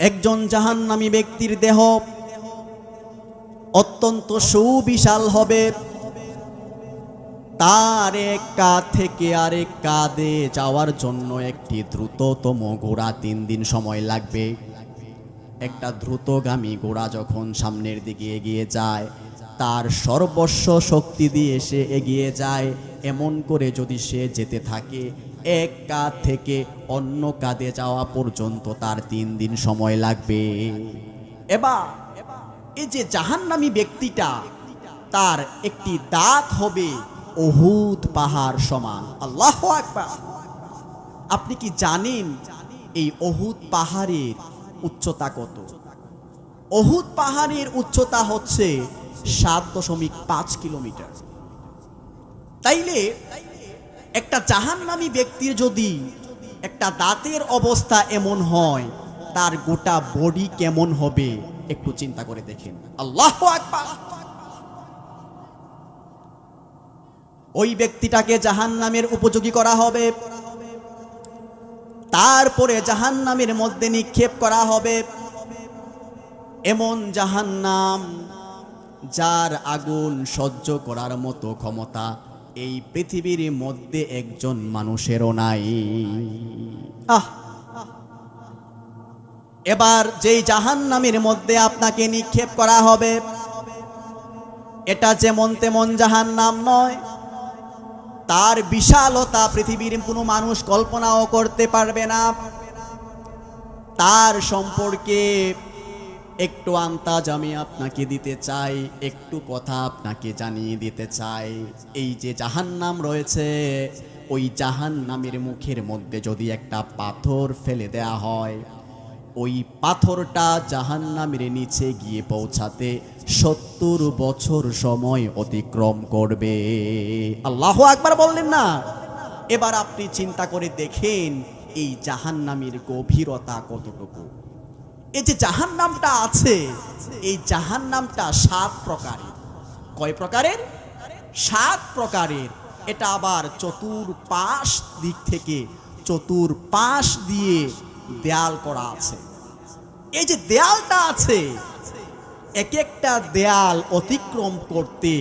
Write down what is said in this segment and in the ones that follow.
একজন জাহান্নামী ব্যক্তির দেহ অত্যন্ত সুবিশাল হবে। তার এক কাঁধ থেকে আরেক কাঁধে যাওয়ার জন্য একটি দ্রুততম ঘোড়া তিন দিন সময় লাগবে। একটা দ্রুতগামী ঘোড়া যখন সামনের দিকে এগিয়ে যায়, তার সর্বস্ব শক্তি দিয়ে সে এগিয়ে যায়। এমন করে যদি সে যেতে থাকে এক কাঁধ থেকে অন্য কাঁধে যাওয়া পর্যন্ত তার তিন দিন সময় লাগবে। এবার, এই যে জাহান্নামী ব্যক্তিটা, তার একটি দাঁত হবে অহুদ পাহাড় সমান। আল্লাহ আকবার। আপনি কি জানেন এই অহুদ পাহাড়ের উচ্চতা কত? অহুদ পাহাড়ের উচ্চতা হচ্ছে সাত দশমিক পাঁচ কিলোমিটার। তাইলে একটা জাহান্নামী ব্যক্তির যদি একটা দাঁতের অবস্থা এমন হয়, তার গোটা বডি কেমন হবে? একটু চিন্তা করে দেখেন। আল্লাহ ওই ব্যক্তিটাকে জাহান্নামের উপযোগী করা হবে। তারপরে জাহান্নামের মধ্যে নিক্ষেপ করা হবে। এমন জাহান্নাম যার আগুন সহ্য করার মতো ক্ষমতা এই পৃথিবীর মধ্যে একজন মানুষেরও নাই। আহ। এবার যেই জাহান্নামের মধ্যে আপনাকে নিক্ষেপ করা হবে এটা যেমন তেমন জাহান্নাম নয় তার বিশালতা পৃথিবীর কোনো মানুষ কল্পনাও করতে পারবে না। তার সম্পর্কে একটু আন্তাজ আমি আপনাকে দিতে চাই, একটু কথা আপনাকে জানিয়ে দিতে চাই। এই যে জাহান্নাম রয়েছে, ওই জাহান্নামের মুখের মধ্যে যদি একটা পাথর ফেলে দেয়া হয়, ওই পাথরটা জাহান্নামের নিচে গিয়ে পৌঁছাতে সত্তর বছর সময় অতিক্রম করবে। আল্লাহ একবার বললেন না? এবার আপনি চিন্তা করে দেখেন এই জাহান্নামের গভীরতা কতটুকু। এই যে জাহান্নামটা আছে, এই জাহান্নামটা সাত প্রকারের। কয় প্রকারের? সাত প্রকারের। এটা আবার চতুর পাশ দিক থেকে চতুর পাশ দিয়ে দেয়াল করা আছে। এই যে দেয়ালটা আছে, এক একটা দেয়াল অতিক্রম করতে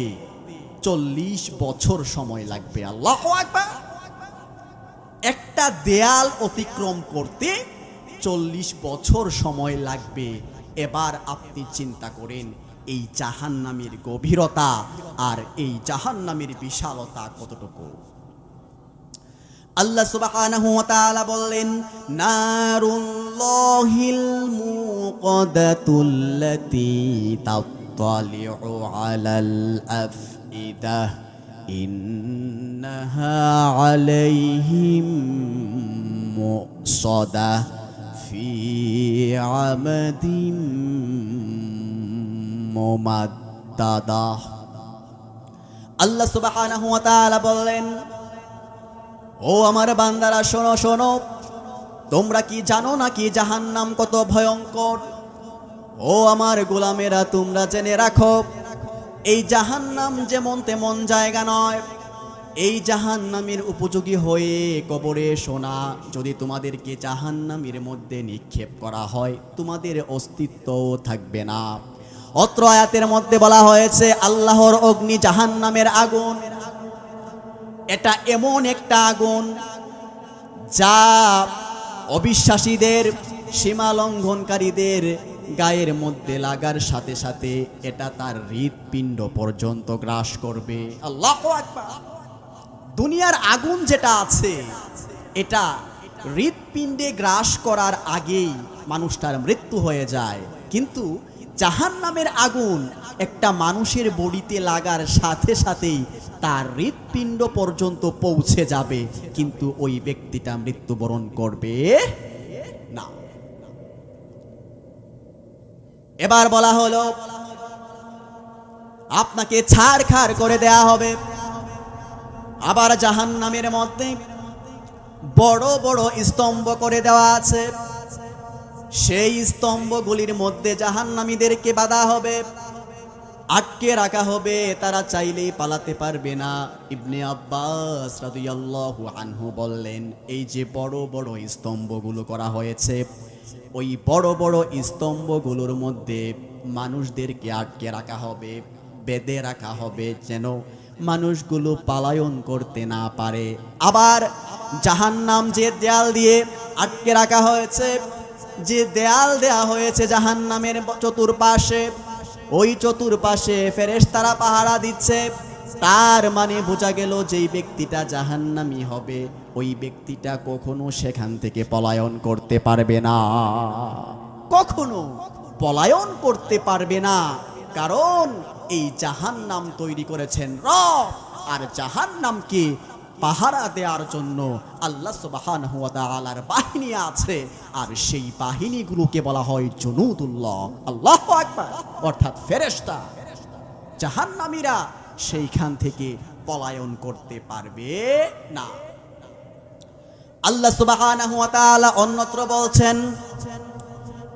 চল্লিশ বছর সময় লাগবে। আল্লাহ একটা দেয়াল অতিক্রম করতে চল্লিশ বছর সময় লাগবে। এবার আপনি চিন্তা করেন, এই জাহান্নামের গভীরতা আর এই জাহান্নামের বিশালতা কতটুকু? আল্লাহ তাআলা বললেন, নারুল্লাহিল ইন্নাহা আলাইহিম মুসাদাহ ফি আমাদিন মুমাদ্দাদাহ আল্লাহ সুবহানাহু ওয়া তাআলা বললেন ও আমার বান্দারা, শোনো শোনো, তোমরা কি জানো নাকি জাহান্নাম কত ভয়ঙ্কর? ও আমার গোলামেরা, তোমরা জেনে রাখো, এই জাহান্নাম যেমন তেমন জায়গা নয়। এই জাহান্নামের উপযোগী হয়ে কবরে শোনা যদি তোমাদেরকে জাহান্নামের মধ্যে নিক্ষেপ করা হয়, তোমাদের অস্তিত্বও থাকবে না। অত্র আয়াতের মধ্যে বলা হয়েছে, আল্লাহর অগ্নি জাহান্নামের আগুন। এটা এমন একটা আগুন যা অবিশ্বাসীদের সীমা লঙ্ঘনকারীদের গায়ের মধ্যে লাগার সাথে সাথে এটা তার হৃৎপিণ্ড পর্যন্ত গ্রাস করবে। আল্লাহ দুনিয়ার আগুন যেটা আছে, এটা হৃৎপিণ্ডে গ্রাস করার আগেই মানুষটার মৃত্যু হয়ে যায়। কিন্তু জাহান নামের আগুন একটা মানুষের বডিতে লাগার সাথে সাথেই তার হৃৎপিণ্ড পর্যন্ত পৌঁছে যাবে, কিন্তু ওই ব্যক্তিটা মৃত্যুবরণ করবে না। এবার বলা হলো, আপনাকে ছাড় খাড় করে দেয়া হবে। আবার জাহান নামের মধ্যে বড় বড় স্তম্ভ করে দেওয়া আছে। সেই স্তম্ভগুলির মধ্যে জাহান্নামীদেরকে বাধা হবে, আটকে রাখা হবে, তারা চাইলেই পালাতে পারবে না। ইবনে আব্বাস আনহু বললেন, এই যে বড় বড় স্তম্ভগুলো করা হয়েছে, ওই বড় বড় স্তম্ভগুলোর মধ্যে মানুষদেরকে আটকে রাখা হবে, বেঁধে রাখা হবে, যেন মানুষগুলো পালায়ন করতে না পারে। আবার জাহান্নাম যে দেয়াল দিয়ে আটকে রাখা হয়েছে, যে দেয়াল দেয়া হয়েছে জাহান জাহান্নামের চতুর্পাশে, ওই চতুর্পাশে ফেরেশতারা পাহারা দিচ্ছে। তার মানে বোঝা গেল যেই ব্যক্তিটা জাহান্নামি হবে, ওই ব্যক্তিটা কখনো সেখান থেকে পলায়ন করতে পারবে না। কখনো পলায়ন করতে পারবে না। কারণ এই জাহান্নাম তৈরি করেছেন রব। আর জাহান্নামকে পাহারা দেওয়ার জন্য আল্লাহ সুবহানাহু ওয়া তাআলার বাহিনী আছে। আর সেই বাহিনীগুলোকে বলা হয় জুনুদুল্লাহ। আল্লাহ আকবার। অর্থাৎ ফেরেশতা। জাহান্নামীরা সেইখান থেকে পলায়ন করতে পারবে না। আল্লাহ তাআলা অন্যত্র বলছেন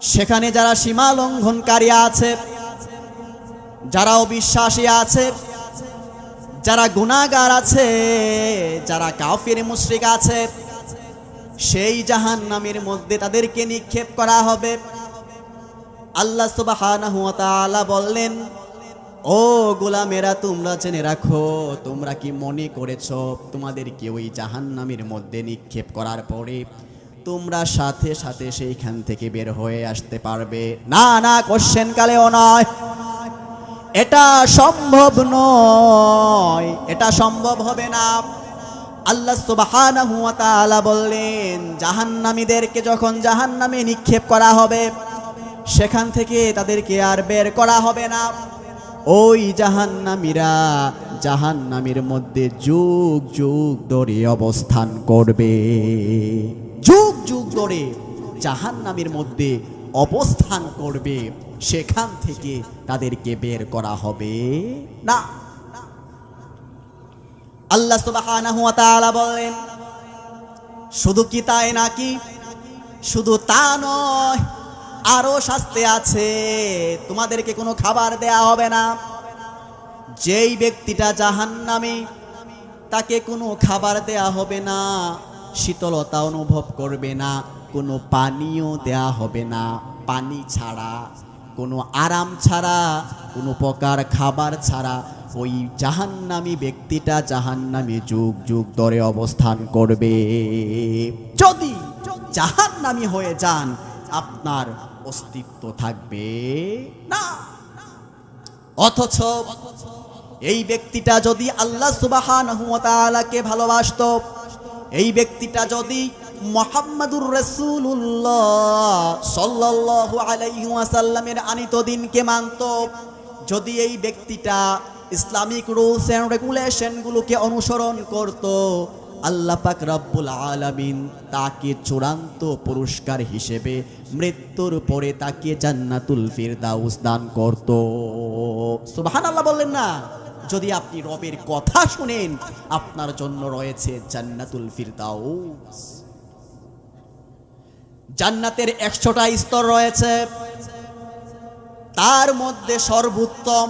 সেখানে যারা সীমা লঙ্ঘনকারী আছে যারা অবিশ্বাসী আছে, যারা গুণাগার আছে, যারা কাফির মুশরিক আছে, সেই জাহান্নামের মধ্যে তাদেরকে নিক্ষেপ করা হবে। আল্লাহ তাআলা বললেন, ও গোলামেরা, তোমরা জেনে রাখো, তোমরা কি মনে করেছ তোমাদেরকে ওই জাহান্নামের মধ্যে নিক্ষেপ করার পরে তোমরা সাথে সাথে সেইখান থেকে বের হয়ে আসতে পারবে। না না কোশ্চেন কালেও নয়। এটা সম্ভব নয়। এটা সম্ভব হবে না। আল্লাহ সুবহানাহু ওয়া তাআলা বললেন, জাহান্নামীদেরকে যখন জাহান্নামে নিক্ষেপ করা হবে, সেখান থেকে তাদেরকে আর বের করা হবে না। ওই জাহান্নামীরা জাহান্নামীর মধ্যে যুগ যুগ ধরে অবস্থান করবে। যুগ যুগ ধরে জাহান্নামীর মধ্যে অবস্থান করবে, সেখান থেকে তাদেরকে বের করা হবে। না। আল্লাহ তাআলা বলেন শুধু কি তাই নাকি? শুধু তা নয়, আরও শাস্তি আছে। তোমাদেরকে কোনো খাবার দেয়া হবে না। যেই ব্যক্তিটা জাহান্নামী, তাকে কোনো খাবার দেয়া হবে না। শীতলতা অনুভব করবে না, কোনো পানীয় দেয়া হবে না। পানি ছাড়া, কোনো আরাম ছাড়া, কোনো প্রকার খাবার ছাড়া ওই জাহান্নামী ব্যক্তিটা জাহান্নামী যুগ যুগ ধরে অবস্থান করবে। যদি জাহান্নামী হয়ে যান, আপনার অস্তিত্ব থাকবে না। অথচ এই ব্যক্তিটা যদি আল্লাহ তাআলাকে ভালোবাসতো এই ব্যক্তিটা যদি মোহাম্মদুর রসুল্লাহ সাল্লাল্লাহু আলাইহি ওয়াসাল্লামের আনিত দিনকে মানত, যদি এই ব্যক্তিটা ইসলামিক রুলস অ্যান্ড রেগুলেশনগুলোকে অনুসরণ করত, আল্লাহ পাক রব্বুল আলামিন তাকে চূড়ান্ত পুরস্কার হিসেবে মৃত্যুর পরে তাকে জান্নাতুল ফিরদাউস দান করত। সুবহানাল্লাহ বললেন না। যদি আপনি রবের কথা শুনেন, আপনার জন্য রয়েছে জান্নাতুল ফিরদাউস। জান্নাতের একশোটা স্তর রয়েছে। তার মধ্যে সর্বোত্তম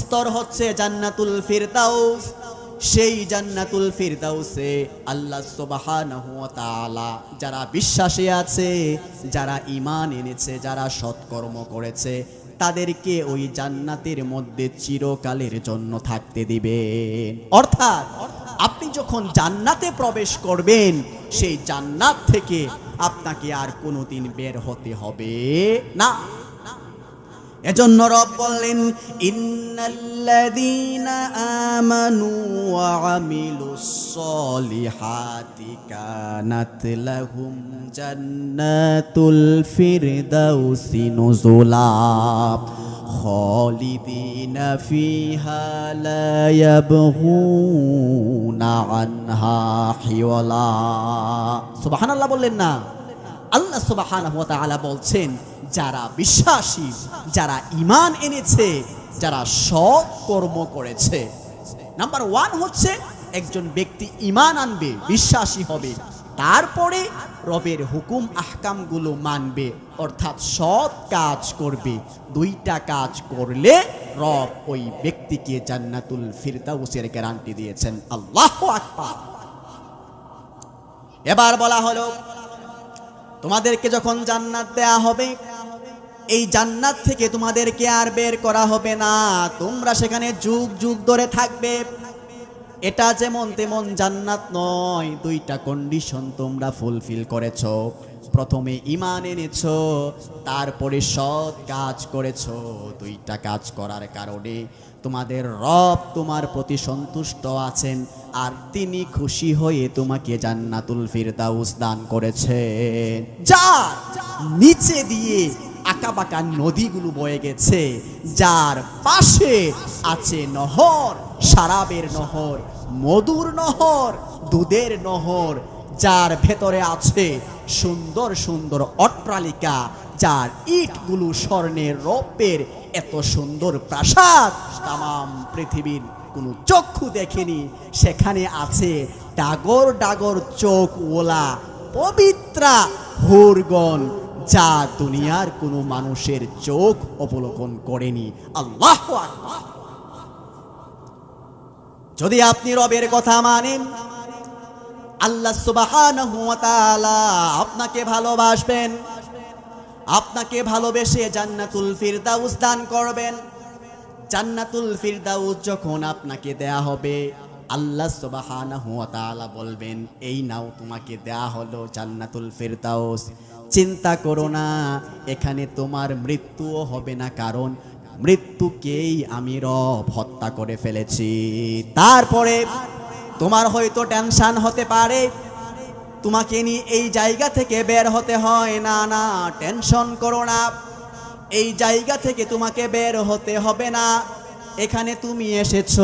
স্তর হচ্ছে জান্নাতুল ফিরদাউস। সেই জান্নাতুল ফিরদাউসে আল্লাহ সুবহানাহু ওয়া তাআলা যারা বিশ্বাসী আছে, যারা ঈমান এনেছে, যারা সৎকর্ম করেছে তাদেরকে ওই জান্নাতের মধ্যে চিরকালের জন্য থাকতে দিবেন। অর্থাৎ আপনি যখন জান্নাতে প্রবেশ করবেন, সেই জান্নাত থেকে আপনাকে আর কোনোদিন বের হতে হবে না। এজন্য রব বললেন, ইন্নাল্লাযীনা আমানু ওয়া আমিলুস সলিহাতি কানাত লাহুম জান্নাতুল ফিরদাউসি নুজুলা খালিদিনা ফিহা লা ইয়াবগুনা আনহা হিওয়ালা। সুবহানাল্লাহ বললেন না। আল্লাহ সুবহানাহু ওয়া তাআলা বলছেন যারা বিশ্বাসী, যারা ঈমান এনেছে, যারা সৎ কর্ম করেছে। নাম্বার ওয়ান হচ্ছে একজন ব্যক্তি ঈমান আনবে, বিশ্বাসী হবে। তারপরে রবের হুকুম, আহকামগুলো মানবে, অর্থাৎ সৎ কাজ করবে। দুইটা কাজ করলে রব ওই ব্যক্তিকে জান্নাতুল ফিরদাউসের গ্যারান্টি দিয়েছেন। আল্লাহ আকবার। এবার বলা হলো, তোমাদেরকে যখন জান্নাত দেয়া হবে এই জান্নাত থেকে তোমাদেরকে আর বের করা হবে না। তোমরা সেখানে যুগ যুগ ধরে থাকবে। এটা যেমন তেমন জান্নাত নয়, দুইটা কন্ডিশন তোমরা ফুলফিল করেছ। প্রথমে ইমান এনেছো, তারপরে সৎ কাজ করেছ, দুইটা কাজ করার কারণে তোমাদের রব তোমার প্রতি সন্তুষ্ট আছেন, আর তিনি খুশি হয়ে তোমাকে জান্নাতুল ফিরদাউস দান করেছেন। যা নিচে দিয়ে আঁকাবাঁকা নদীগুলো বয়ে গেছে, যার পাশে আছে নহর, সারাবের নহর, মধুর নহর, দুধের নহর, যার ভেতরে আছে সুন্দর সুন্দর অট্টালিকা, যার ইটগুলো স্বর্ণের রৌপ্যের এত সুন্দর প্রাসাদ। তাম পৃথিবীর কোনো চক্ষু দেখেনি, সেখানে আছে ডাগর ডাগর চোখ ওলা পবিত্রা হুরগণ। যা দুনিয়ার কোনো মানুষের চোখ অবলোকন করেনি। আল্লাহ যদি আপনি রবের কথা মানেন, আল্লাহ তাআলা আপনাকে ভালোবাসবেন, আপনাকে ভালোবেসে জান্নাতুল ফিরদাউস দান করবেন। জান্নাতুল ফিরদাউস যখন আপনাকে দেয়া হবে, আল্লাহ তাআলা বলবেন, এই নাও, তোমাকে দেয়া হলো জান্নাতুল ফিরদাউস। চিন্তা করো না, এখানে তোমার মৃত্যুও হবে না, কারণ মৃত্যুকেই আমি রব হত্যা করে ফেলেছি। তারপরে তোমার হয়তো টেনশন হতে পারে, তোমাকে নিয়ে এই জায়গা থেকে বের হতে হয়। না না, টেনশন করো না, এই জায়গা থেকে তোমাকে বের হতে হবে না। এখানে তুমি এসেছ,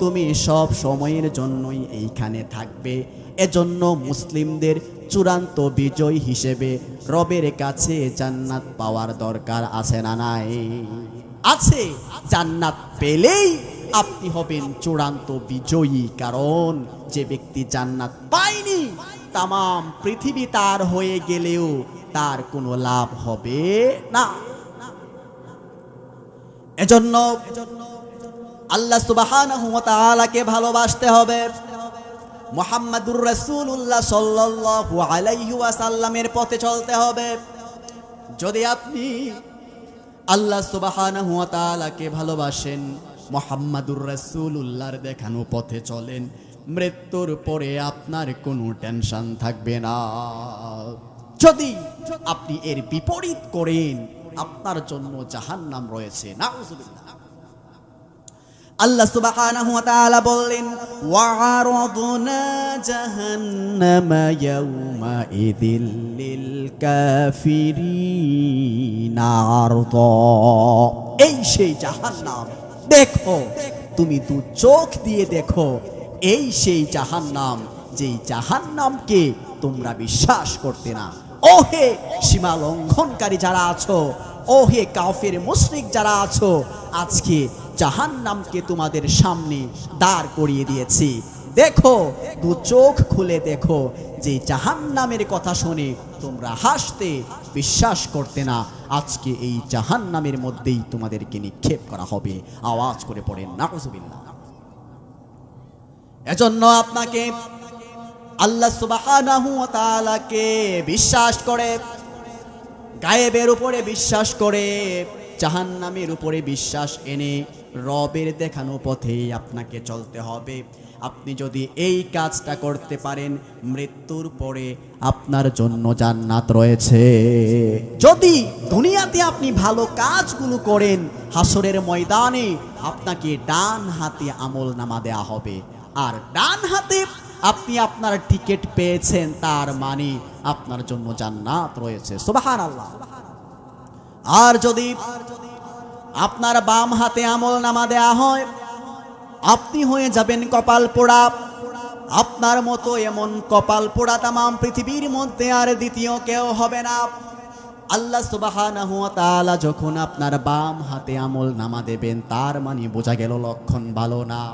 তুমি সব সময়ের জন্যই এইখানে থাকবে। এজন্য মুসলিমদের চূড়ান্ত বিজয় হিসেবে রবের কাছে জান্নাত পাওয়ার দরকার আছে না নাই? আছে, জান্নাত পেলেই আপনি হবেন চূড়ান্ত বিজয়ী। কারণ যে ব্যক্তি জান্নাত পায়নি তাম পৃথিবী তার হয়ে গেলেও তার কোনো লাভ হবে না। এজন্য আল্লাহ তাআলাকে ভালোবাসতে হবে। মোহাম্মদুর রাসূলুল্লাহ সাল্লাল্লাহু আলাইহি ওয়াসাল্লামের পথে চলতে হবে। যদি আপনি আল্লাহ সুবহানাহু ওয়া তাআলাকে ভালোবাসেন, মোহাম্মদুর রাসূলুল্লাহর দেখানো পথে চলেন, মৃত্যুর পরে আপনার কোনো টেনশন থাকবে না। যদি আপনি এর বিপরীত করেন, আপনার জন্য জাহান্নাম রয়েছে। নাউজুবিল্লাহ। আল্লাহ সুবহানাহু ওয়া তাআলা বললেন ওয়া'রাদনা জাহান্নামা ইয়াওমা ইদিল লিল কাফিরিনা আরদা। এই সেই জাহান্নাম, দেখো, তুমি দু চোখ দিয়ে দেখো, এই সেই জাহান্নাম, যেই জাহান্নামকে তোমরা বিশ্বাস করতে না। ওহে সীমা লঙ্ঘনকারী যারা আছো, ওহে কাফের মুশরিক যারা আছো, আজকে জাহান্নামকে তোমাদের সামনে দাঁড় করিয়ে দিয়েছি। দেখো, দু চোখ খুলে দেখো, যে জাহান্নামের কথা শুনে তোমরা হাসতে বিশ্বাস করতে না। আজকে এই জাহান্নামের মধ্যেই তোমাদেরকে নিক্ষেপ করা হবে। আওয়াজ করে পড়েন নাউজুবিল্লাহ। এজন্য আপনাকে আল্লাহ তাআলাকে বিশ্বাস করে, গায়েবের উপরে বিশ্বাস করে, জাহান্নামের উপরে বিশ্বাস এনে রবের দেখানো পথেই আপনাকে চলতে হবে। আপনি যদি এই কাজটা করতে পারেন, মৃত্যুর পরে আপনার জন্য জান্নাত রয়েছে। যদি দুনিয়াতে আপনি ভালো কাজগুলো করেন, হাসরের ময়দানে আপনাকে ডান হাতে আমল নামা দেয়া হবে। আর ডান হাতে আপনি আপনার টিকিট পেয়েছেন, তার মানে আপনার জন্য জান্নাত রয়েছে। সুবাহান আল্লাহ আর যদি আপনার বাম হাতে আমল নামা দেয়া হয়। আপনি হয়ে যাবেন কপাল পোড়া। আপনার মতো এমন কপাল পোড়া তামাম পৃথিবীর মধ্যে আর দ্বিতীয় কেউ হবে না। আল্লাহ তাআলা যখন আপনার বাম হাতে আমল নামা দেবেন, তার মানে বোঝা গেল লক্ষণ ভালো না।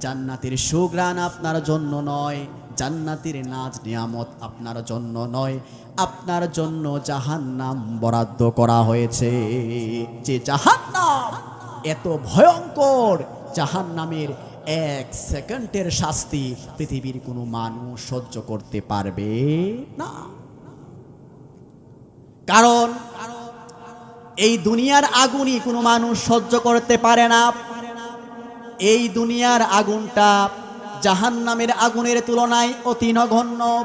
জান্নাতের সুগ্রাণ আপনার জন্য নয়, জান্নাতের নাচ নিয়ামত আপনার জন্য নয়। আপনার জন্য জাহান্নাম বরাদ্দ করা হয়েছে। যে জাহান্নাম এত ভয়ঙ্কর, জাহান্নামের এক সেকেন্ডের শাস্তি পৃথিবীর কোনো মানুষ সহ্য করতে পারবে না। কারণ এই দুনিয়ার আগুনই কোনো মানুষ সহ্য করতে পারে না। এই দুনিয়ার আগুনটা জাহান্নামের আগুনের তুলনায় অতি নগণ্য।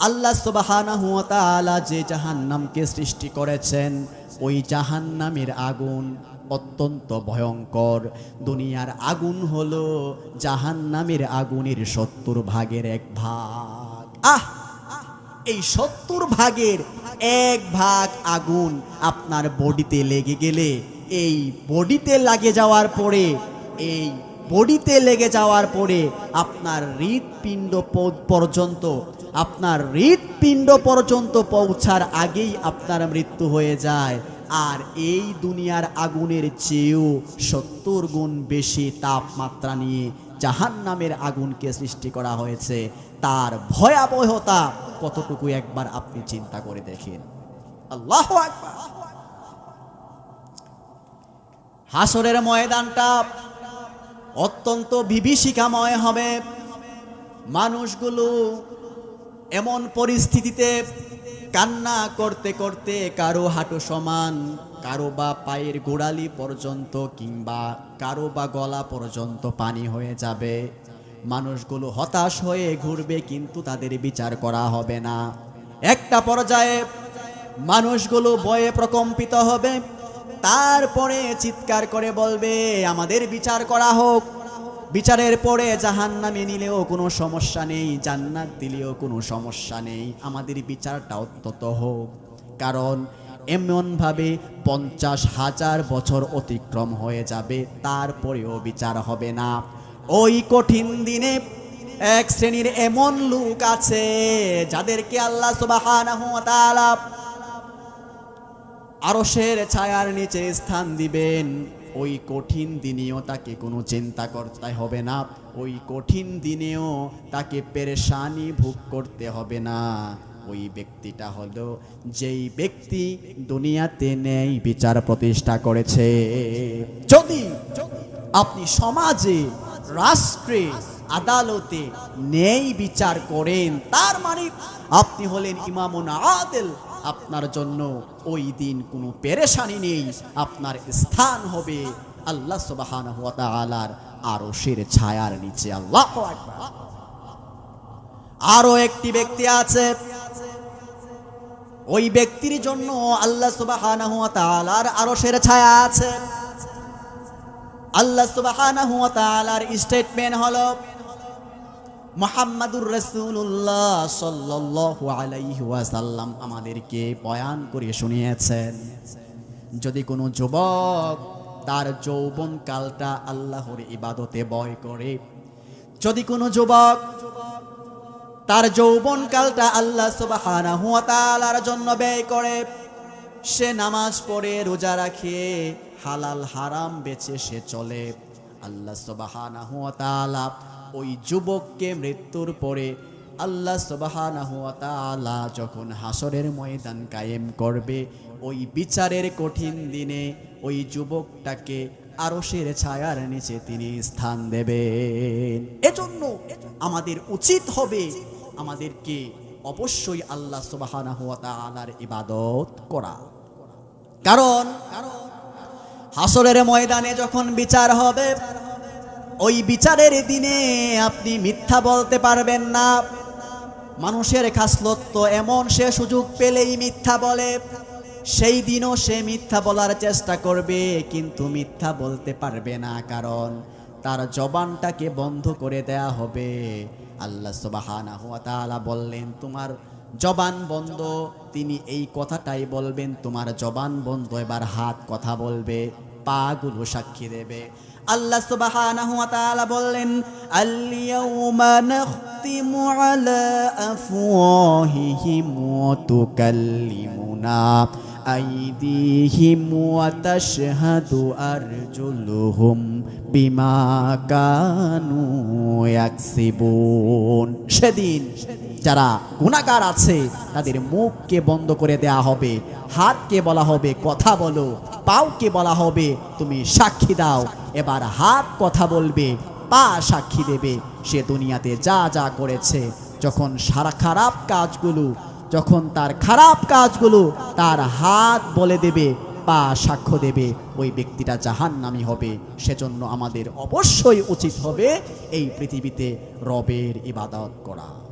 আল্লাহ সুবহানাহু ওয়া তাআলা যে জাহান্নামকে সৃষ্টি করেছেন, ওই জাহান্নামের আগুন অত্যন্ত ভয়ঙ্কর। দুনিয়ার আগুন হলো জাহান্নামের আগুনের সত্তর ভাগের এক ভাগ। আহ! এই সত্তর ভাগের এক ভাগ আগুন আপনার বডিতে লেগে গেলে, এই বডিতে লাগে যাওয়ার পরে এই বডিতে লেগে যাওয়ার পরে আপনার হৃৎপিণ্ড পর্যন্ত, আপনার হৃৎপিণ্ড পর্যন্ত পৌঁছার আগেই আপনার মৃত্যু হয়ে যায়। আর এই দুনিয়ার আগুনের চেয়েও সত্তর গুণ বেশি তাপমাত্রা নিয়ে জাহান নামের আগুনকে সৃষ্টি করা হয়েছে। তার ভয়াবহতা কতটুকু একবার আপনি চিন্তা করে দেখেন। আল্লাহ হাসরের ময়দানটা অত্যন্ত বিভীষিকাময় হবে। মানুষগুলো এমন পরিস্থিতিতে কান্না করতে করতে কারও হাঁটু সমান, কারও বা পায়ের গোড়ালি পর্যন্ত কিংবা কারও বা গলা পর্যন্ত পানি হয়ে যাবে। মানুষগুলো হতাশ হয়ে ঘুরবে কিন্তু তাদের বিচার করা হবে না। একটা পর্যায়ে মানুষগুলো বয়ে প্রকম্পিত হবে। তারপরে চিৎকার করে বলবে, আমাদের বিচার করা হোক। বিচারের পরে জাহান নামে নিলেও কোনো সমস্যা নেই, জান্নাত দিলেও কোনো সমস্যা নেই। আমাদের বিচারটা অত্যত হোক। কারণ এমনভাবে পঞ্চাশ হাজার বছর অতিক্রম হয়ে যাবে, তারপরেও বিচার হবে না। ওই কঠিন দিনে এক শ্রেণির এমন লোক আছে, যাদেরকে আল্লাহ তাআলা আরশের ছায়ার নিচে স্থান দিবেন। ওই কঠিন দিনেও তাকে কোনো চিন্তা করতে হবে না। ওই কঠিন দিনেও তাকে পেরেশানি ভোগ করতে হবে না। ওই ব্যক্তিটা হলো যেই ব্যক্তি দুনিয়াতে নেই, বিচার প্রতিষ্ঠা করেছে। যদি আপনি সমাজে, রাষ্ট্রে আদালতে নেই, বিচার করেন, তার মানে আপনি হলেন ইমামুন আদেল। আপনার জন্য ওই দিন কোনো পেরেশানি নেই। আপনার স্থান হবে আল্লাহ সুবহানাহু ওয়া তাআলার আরশের ছায়ার নিচে। আল্লাহ আরও একটি ব্যক্তি আছে। ওই ব্যক্তির জন্য আল্লাহ সুবহানাহু ওয়া তাআলার আরশের ছায়া আছে। আল্লাহ সুবহানাহু ওয়া স্টেটমেন্ট হলো মোহাম্মদুর রসুল্লাহ ওয়াসাল্লাম আমাদেরকে বয়ান করে শুনিয়েছেন, যদি কোনো যুবক তার যৌবন কালটা আল্লাহর ইবাদতে বয় করে, যদি কোনো যুবক তার যৌবন কালটা আল্লাহ ওয়া জন্য ব্যয় করে, সে নামাজ পড়ে, রোজা রাখে, হালাল হারাম বেচে সে চলে, আল্লাহ তাআলা ওই যুবককে মৃত্যুর পরে আল্লাহ তাআলা যখন হাসরের ময়দান কায়েম করবে, ওই বিচারের কঠিন দিনে ওই যুবকটাকে আরশের ছায়ার নিচে তিনি স্থান দেবেন। এজন্য আমাদের উচিত হবে আমাদেরকে অবশ্যই আল্লাহ সুবহানাহু ওয়া ইবাদত করা। কারণ হাসরের ময়দানে যখন বিচার হবে ওই বিচারের দিনে আপনি মিথ্যা বলতে পারবেন না। মানুষের খাসলত তো এমন, সে সুযোগ পেলেই মিথ্যা বলে। সেই দিনও সে মিথ্যা বলার চেষ্টা করবে, কিন্তু মিথ্যা বলতে পারবে না, কারণ তার জবানটাকে বন্ধ করে দেয়া হবে। আল্লাহ সুবহানাহু ওয়া তাআলা বললেন, তোমার জবান বন্ধ। তিনি এই কথাটাই বলবেন, তোমার জবান বন্ধ। এবার হাত কথা বলবে পাগুলো সাক্ষী দেবে। আল্লাহ সুবহানাহু ওয়া তাআলা বললেন, আল-ইয়াউমা নাখতিমু আলা আফওয়াহিহিম ওয়া তুকাল্লিমুনা আইদিহিম ওয়া তাশহাদু আরজুলুহুম বিমা কানু ইয়াকসিবুন। সেদিন যারা গুণাগার আছে, তাদের মুখকে বন্ধ করে দেয়া হবে, হাতকে বলা হবে, কথা বলো, পাওকে বলা হবে, তুমি সাক্ষী দাও। এবার হাত কথা বলবে, পা সাক্ষী দেবে। সে দুনিয়াতে যা যা করেছে, যখন সারা খারাপ কাজগুলো, যখন তার খারাপ কাজগুলো তার হাত বলে দেবে, পা সাক্ষ্য দেবে, ওই ব্যক্তিটা জাহান্নামী হবে। সেজন্য আমাদের অবশ্যই উচিত হবে এই পৃথিবীতে রবের ইবাদত করা।